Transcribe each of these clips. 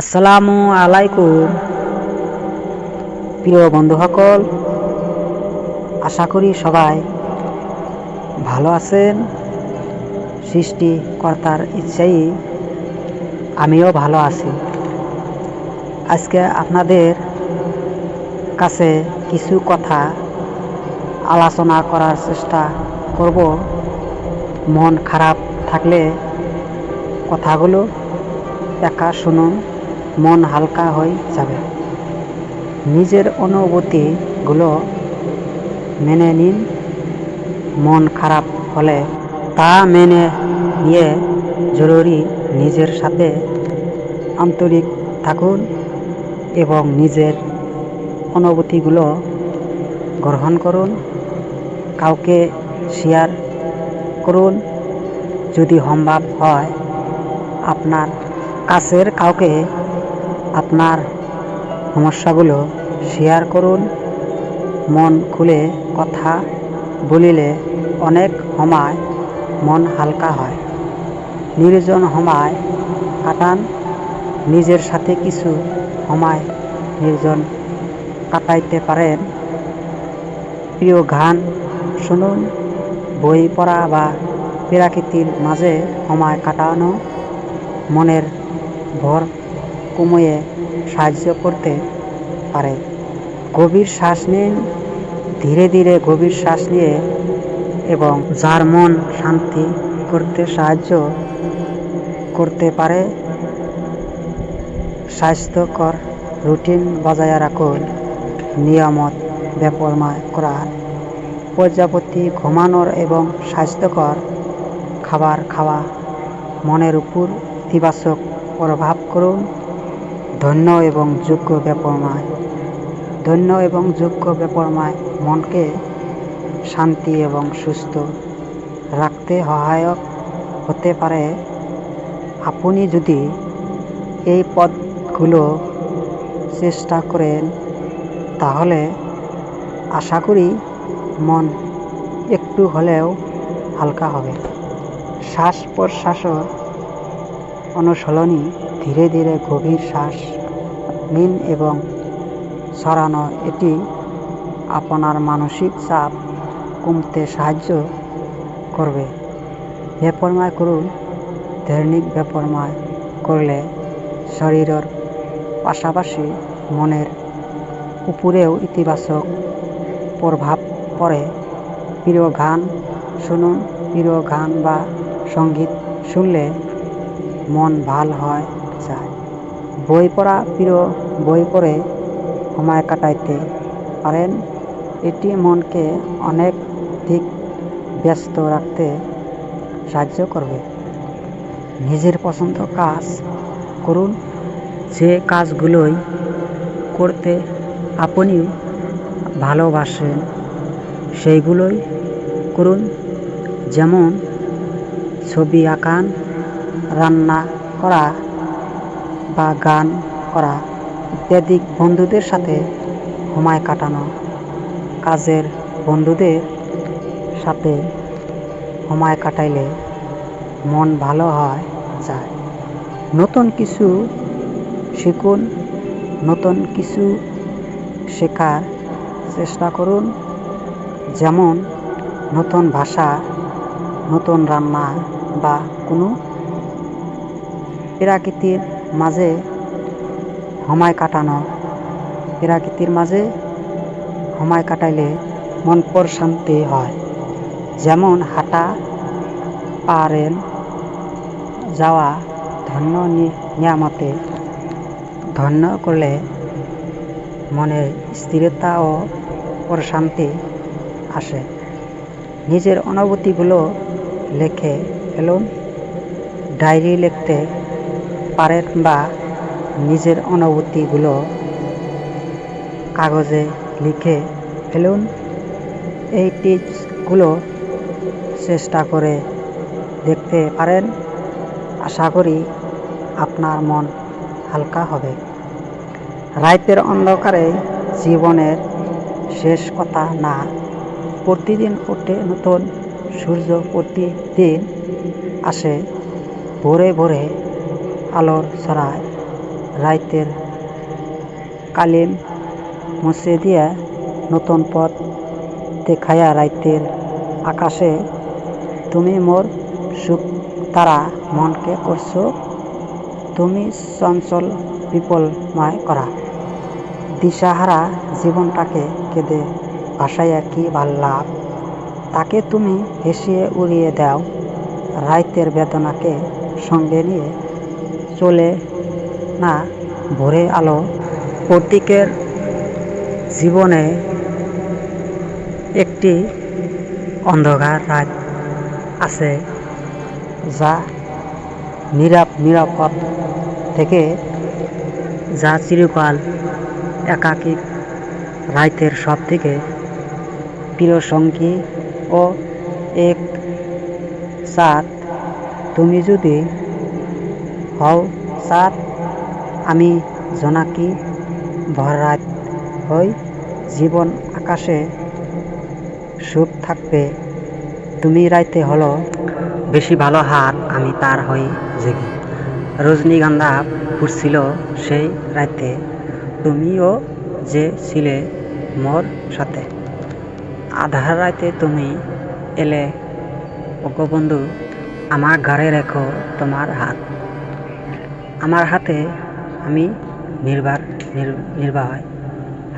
আসসালামু আলাইকুম। প্রিয় বন্ধুসকল, আশা করি সবাই ভালো আছেন। সৃষ্টিকর্তার ইচ্ছাই আমিও ভালো আছি। আজকে আপনাদের কাছে কিছু কথা আলোচনা করার চেষ্টা করব। মন খারাপ থাকলে কথাগুলো একা শুনুন। মন হালকা হয়ে যাবে। নিজের অনুভূতিগুলো মেনে নিন। মন খারাপ হলে তা মেনে নিয়ে জরুরি নিজের সাথে আন্তরিক থাকুন এবং নিজের অনুভূতিগুলো গ্রহণ করুন। কাউকে শেয়ার করুন। যদি সম্ভব হয়, আপনার কাছের কাউকে আপনার সমস্যাগুলো শেয়ার করুন। মন খুলে কথা বলিলে অনেক সময় মন হালকা হয়। নির্জন সময় কাটান। নিজের সাথে কিছু সময় নির্জন কাটাইতে পারেন। প্রিয় গান শুনুন। বই পড়া বা প্রাকৃতির মাঝে সময় কাটানো। মনের ভর কমিয়ে সাহায্য করতে পারে। গভীর শ্বাস নিন, ধীরে ধীরে গভীর শ্বাস নিয়ে এবং যার মন শান্তি করতে সাহায্য করতে পারে, স্বাস্থ্যকর রুটিন বজায় রাখুন, নিয়ামত ব্যাপরমা করার। প্রজাপতি ঘুমানোর এবং স্বাস্থ্যকর খাবার খাওয়া মনের উপর ইতিবাচক প্রভাব করুন। ধন্য এবং যোগ্য ব্যাপরমায় ধন্য এবং যোগ্য ব্যাপরমায় মনকে শান্তি এবং সুস্থ রাখতে সহায়ক হতে পারে। আপনি যদি এই পদগুলো চেষ্টা করেন, তাহলে আশা করি মন একটু হলেও হালকা হবে। শ্বাস প্রশ্বাসের অনুশীলনী ধীরে ধীরে গভীর শ্বাস নিন এবং সরানো, এটি আপনার মানসিক চাপ কমতে সাহায্য করবে। ব্যাপরমায় করুন, দৈনিক ব্যাপরমায় করলে শরীরের পাশাপাশি মনের উপরেও ইতিবাচক প্রভাব পড়ে। প্রিয় গান শুনুন, প্রিয় গান বা সংগীত শুনলে মন ভালো হয় যায় বই পড়া প্রিয় বই পড়ে সময় কাটাইতে পারেন। এটি মনকে অনেক দিক ব্যস্ত রাখতে সাহায্য করবে। নিজের পছন্দ কাজ করুন। যে কাজগুলোই করতে আপনি ভালোবাসেন, সেইগুলোই করুন। যেমন ছবি আঁকান রান্না করা বা গান করা ইত্যাদি বন্ধুদের সাথে সময় কাটানো। কাজের বন্ধুদের সাথে সময় কাটাইলে মন ভালো হয়, যায়। নতুন কিছু শিখুন, নতুন কিছু শেখার চেষ্টা করুন। যেমন নতুন ভাষা, নতুন রান্না বা কোনো প্রাকৃতির মাঝে সময় কাটানো। প্রাকৃতির মাঝে সময় কাটাইলে মন প্রশান্তি হয়। যেমন হাঁটা পারেন যাওয়া, ধন্য নিয়ামতে। ধন্য করলে মনের স্থিরতা ও প্রশান্তি আসে। নিজের অনুভূতিগুলো লেখে ফেলুন। ডায়েরি লিখতে পারেন বা নিজের অনুভূতিগুলো কাগজে লিখে ফেলুন। এই টিপসগুলো চেষ্টা করে দেখতে পারেন। আশা করি আপনার মন হালকা হবে। রাতের অন্ধকারে জীবনের শেষ কথা না। প্রতিদিন ওঠে নতুন সূর্য প্রতিদিন আসে। ভোরে ভোরে আলোর ছড়ায় রাইতের কালিম দিয়া নতুন পথ দেখাইয়া রাইতের আকাশে, তুমি মোর সুখ তারা মনকে করছ? তুমি চঞ্চল বিপলময় করা। দিশাহারা জীবনটাকে কেঁদে ভাসাইয়া কি ভালো লাভ? তাকে তুমি হেসিয়ে উড়িয়ে দাও। রাইতের বেদনাকে সঙ্গে নিয়ে চলে না, ভোরে আলো। প্রত্যেকের জীবনে একটি অন্ধকার রাত আছে, যা নিরাপ নিরাপদ থেকে যা চিরকাল একাকী রাইতের সব থেকে প্রিয় সঙ্গী ও এক সাত তুমি যদি হও সাত আমি জোনাকি ভর রাত হই। জীবন আকাশে সুখ থাকবে। তুমি রাইতে হলো, বেশি ভালো হাত আমি তার হই জেগে। রজনীগন্ধা ফুটছিল সেই রাতে তুমিও যে ছিলে মোর সাথে। আধার রাতে তুমি এলে ওগো বন্ধু, আমার ঘরে রেখো তোমার হাত। আমার হাতে আমি নির্বার, নির- নির্বাহ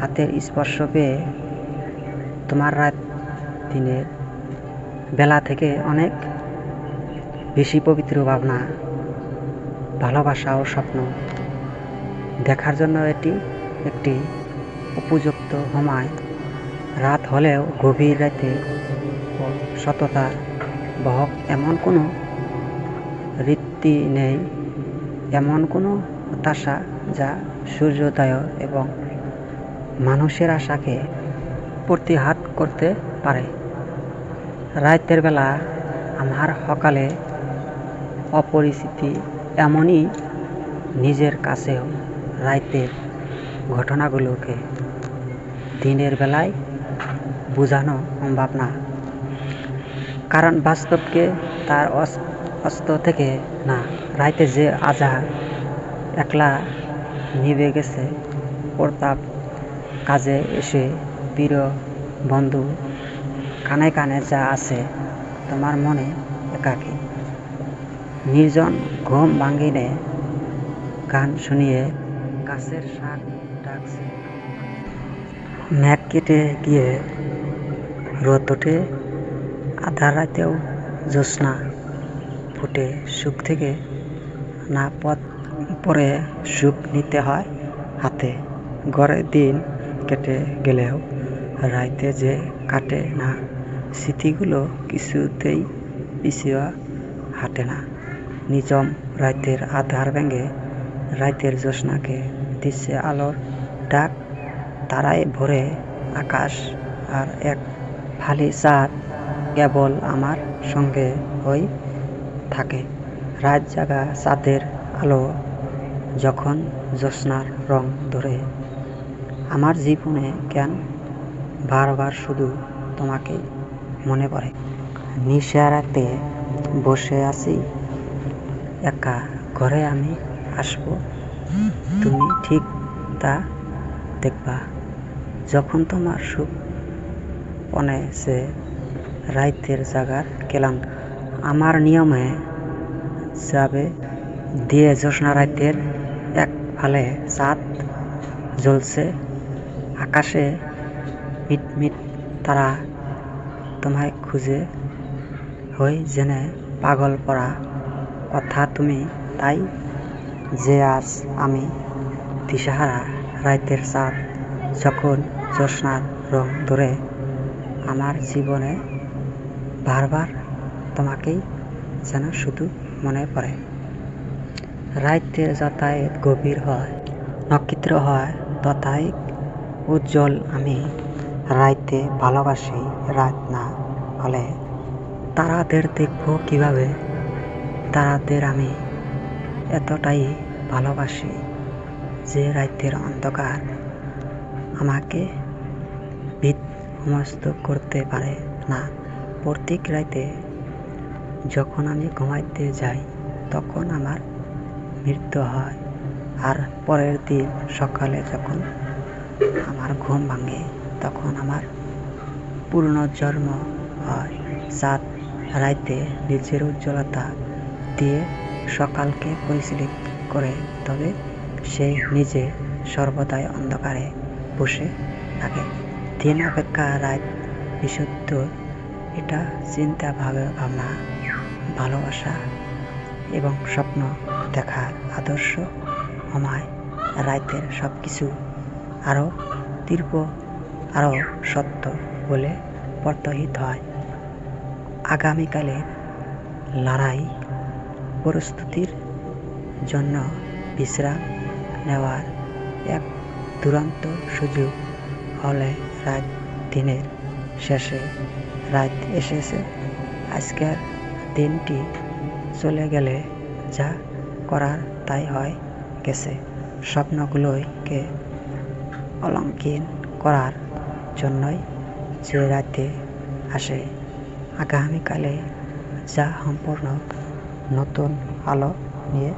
হাতের স্পর্শ পেয়ে তোমার রাত দিনের বেলা থেকে অনেক বেশি পবিত্র ভাবনা, ভালোবাসা ও স্বপ্ন দেখার জন্য এটি একটি উপযুক্ত সময়। রাত হলেও গভীর রাতে ও সততা বহক এমন কোনো রীতি নেই এমন কোনো হতাশা যা সূর্যোদয় এবং মানুষের আশাকে প্রতিহাত করতে পারে। রাতের বেলা আমার সকালে অপরিচিতি এমনই নিজের কাছেও রাতের ঘটনাগুলোকে দিনের বেলায় বোঝানো সম্ভব না। কারণ বাস্তবকে তার অস্ত থেকে না, রাইতে যে আজা একলা নিভে গেছে, প্রতাপ কাজে এসে প্রিয় বন্ধু কানে কানে যা আছে তোমার মনে একাকী। নির্জন ঘুম ভাঙিনে গান শুনিয়ে গাছের শাক ডাকছে। ম্যাক কেটে গিয়ে রোদ ওঠে, আধা রাতেও জ্যোৎস্না ফুটে সুখ থেকে না পথ পরে সুখ নিতে হয় হাতে। ঘরে দিন কেটে গেলেও রাইতে যে কাটে না, স্মৃতিগুলো কিছুতেই পিছিয়ে হাঁটে না। নিজম রাইতের আধার ভেঙে রাইতের জ্যোৎস্নাকে দিচ্ছে আলোর ডাক। তারাই ভরে আকাশ আর এক ফালি চাঁদ কেবল আমার সঙ্গে হই থাকে। রাত জাগা চাঁদের আলো যখন জ্যোৎস্নার রং ধরে। আমার জীবনে কেন বারবার শুধু তোমাকে মনে পড়ে? নিশারাতে বসে আছি, একা ঘরে আমি আসব? তুমি ঠিক তা দেখবা। যখন তোমার সুখ সে রাইতের জাগার কেলাম আমার নিয়মে যাবে। দিয়ে জ্যোৎস্না রাইতের এক ফালে চাঁদ জ্বলছে। আকাশে মিটমিট তারা তোমায় খুঁজে। হই জেনে পাগল পড়া কথা তুমি তাই যে আজ আমি দিশাহারা রাইতের চাঁদ যখন জ্যোৎস্নার রং ধরে আমার জীবনে বারবার তোমাকেই যেন শুধু মনে পড়ে। রাইতের যাতায়াত গভীর হয়, নক্ষত্র হয়, তথায় উজ্জ্বল আমি রাইতে ভালোবাসি রাত না হলে। তারাদের দেখব কীভাবে? তারাদের আমি এতটাই ভালোবাসি যে রাতের অন্ধকার আমাকে বিধ্বস্ত করতে পারে না। প্রত্যেক রাতে যখন আমি ঘুমাইতে যাই, তখন আমার মৃত্যু হয়। আর পরের দিন সকালে যখন আমার ঘুম ভাঙে, তখন আমার পুনর্জন্ম হয়। চাঁদ রাইতে নিজের উজ্জ্বলতা দিয়ে সকালকে পরিচালিত করে, তবে সে নিজে সর্বদাই অন্ধকারে বসে থাকে। দিন অপেক্ষা রাত বিশুদ্ধ, এটা চিন্তা ভাবে ভাবনা। ভালোবাসা এবং স্বপ্ন দেখার আদর্শ আমায় রাইতের সব কিছু আরও তীব্র আরও সত্য বলে প্রত্যহিত হয়। আগামীকালের লড়াই প্রস্তুতির জন্য বিশ্রাম নেওয়ার এক দুরন্ত সুযোগ হলে রাত দিনের শেষে, রাত এসেছে। আজকের দিনটি চলে গেলে যা করার তাই হয় গেছে। স্বপ্নগুলোকে অলঙ্কিন করার জন্যই যে রাতে আসে, আগামীকালে যা সম্পূর্ণ নতুন আলো নিয়ে